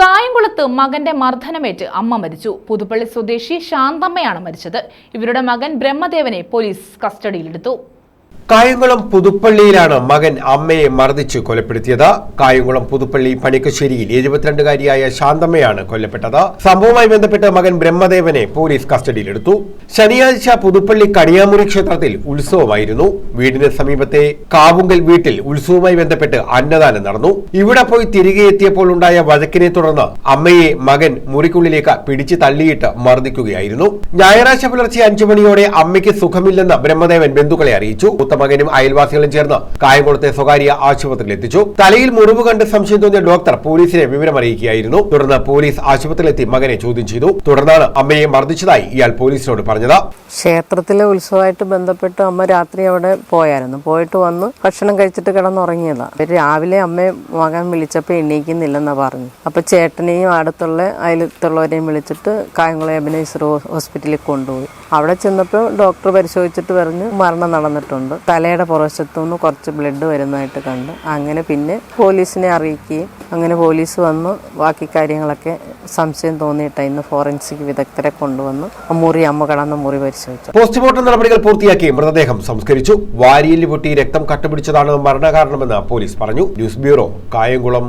കായംകുളത്ത് മകന്റെ മർദ്ദനമേറ്റ് അമ്മ മരിച്ചു. പുതുപ്പള്ളി സ്വദേശി ശാന്തമ്മയാണ് മരിച്ചത്. ഇവരുടെ മകൻ ബ്രഹ്മദേവനെ പോലീസ് കസ്റ്റഡിയിലെടുത്തു. കായംകുളം പുതുപ്പള്ളിയിലാണ് മകൻ അമ്മയെ മർദ്ദിച്ച് കൊലപ്പെടുത്തിയത്. കായംകുളം പുതുപ്പള്ളി പണിക്കശ്ശേരിയിൽ എഴുപത്തിരണ്ടുകാരിയായ ശാന്തമ്മയാണ് കൊല്ലപ്പെട്ടത്. സംഭവവുമായി ബന്ധപ്പെട്ട് മകൻ ബ്രഹ്മദേവനെ പോലീസ് കസ്റ്റഡിയിലെടുത്തു. ശനിയാഴ്ച പുതുപ്പള്ളി കണിയാമുറി ക്ഷേത്രത്തിൽ ഉത്സവമായിരുന്നു. വീടിന് സമീപത്തെ കാവുങ്കൽ വീട്ടിൽ ഉത്സവവുമായി ബന്ധപ്പെട്ട് അന്നദാനം നടന്നു. ഇവിടെ പോയി തിരികെ എത്തിയപ്പോൾ ഉണ്ടായ വഴക്കിനെ തുടർന്ന് അമ്മയെ മകൻ മുറിക്കുള്ളിലേക്ക് പിടിച്ചു തള്ളിയിട്ട് മർദ്ദിക്കുകയായിരുന്നു. ഞായറാഴ്ച പുലർച്ചെ അഞ്ചു മണിയോടെ അമ്മയ്ക്ക് സുഖമില്ലെന്ന് ബ്രഹ്മദേവൻ ബന്ധുക്കളെ അറിയിച്ചു. മകനും അയൽവാസികളും ചേർന്ന് കായംകുളത്തെ സ്വകാര്യ ആശുപത്രിയിൽ എത്തിച്ചു. തലയിൽ മുറിവ് കണ്ട് സംശയം തോന്നിയ ഡോക്ടർ പോലീസിനെ വിവരം അറിയിക്കുകയായിരുന്നു തുടർന്ന് പോലീസ് ആശുപത്രിയിലെത്തി മകനെ ചോദ്യം ചെയ്തു. തുടർന്നാണ് അമ്മയെ മർദ്ദിച്ചതായി ഇയാൾ പോലീസിനോട് പറഞ്ഞത്. ക്ഷേത്രത്തിലെ ഉത്സവമായിട്ട് ബന്ധപ്പെട്ട് അമ്മ രാത്രി അവിടെ പോയായിരുന്നു. പോയിട്ട് വന്ന് ഭക്ഷണം കഴിച്ചിട്ട് കിടന്നുറങ്ങിയതാണ് രാവിലെ അമ്മയെ മകൻ വിളിച്ചപ്പോൾ എണീക്കുന്നില്ലെന്നാ പറഞ്ഞു അപ്പൊ ചേട്ടനെയും അടുത്തുള്ള അയലത്തുള്ളവരെയും വിളിച്ചിട്ട് കായംകുളം എബനൈസർ ഹോസ്പിറ്റലിൽ കൊണ്ടുപോയി. അവിടെ ചെന്നപ്പോൾ ഡോക്ടർ പരിശോധിച്ചിട്ട് പറഞ്ഞു മരണം നടന്നിട്ടുണ്ട്. തലയുടെ പുറവശത്തുനിന്ന് കുറച്ച് ബ്ലഡ് വരുന്നതായിട്ട് കണ്ടു. അങ്ങനെ പിന്നെ പോലീസിനെ അറിയിക്കുകയും അങ്ങനെ പോലീസ് വന്ന്. ബാക്കി കാര്യങ്ങളൊക്കെ സംശയം തോന്നിയിട്ട് ഇന്ന് ഫോറൻസിക് വിദഗ്ധരെ കൊണ്ടുവന്ന്. മുറി അമ്മ കടന്ന് മുറി പരിശോധിച്ചു. പോസ്റ്റ്മോർട്ടം നടപടികൾ പൂർത്തിയാക്കി മൃതദേഹം സംസ്കരിച്ചു. വാരിയിൽ പൊട്ടി രക്തം കട്ടുപിടിച്ചതാണ് മരണകാരണമെന്ന് പോലീസ് പറഞ്ഞു. News bureau Kayamkulam.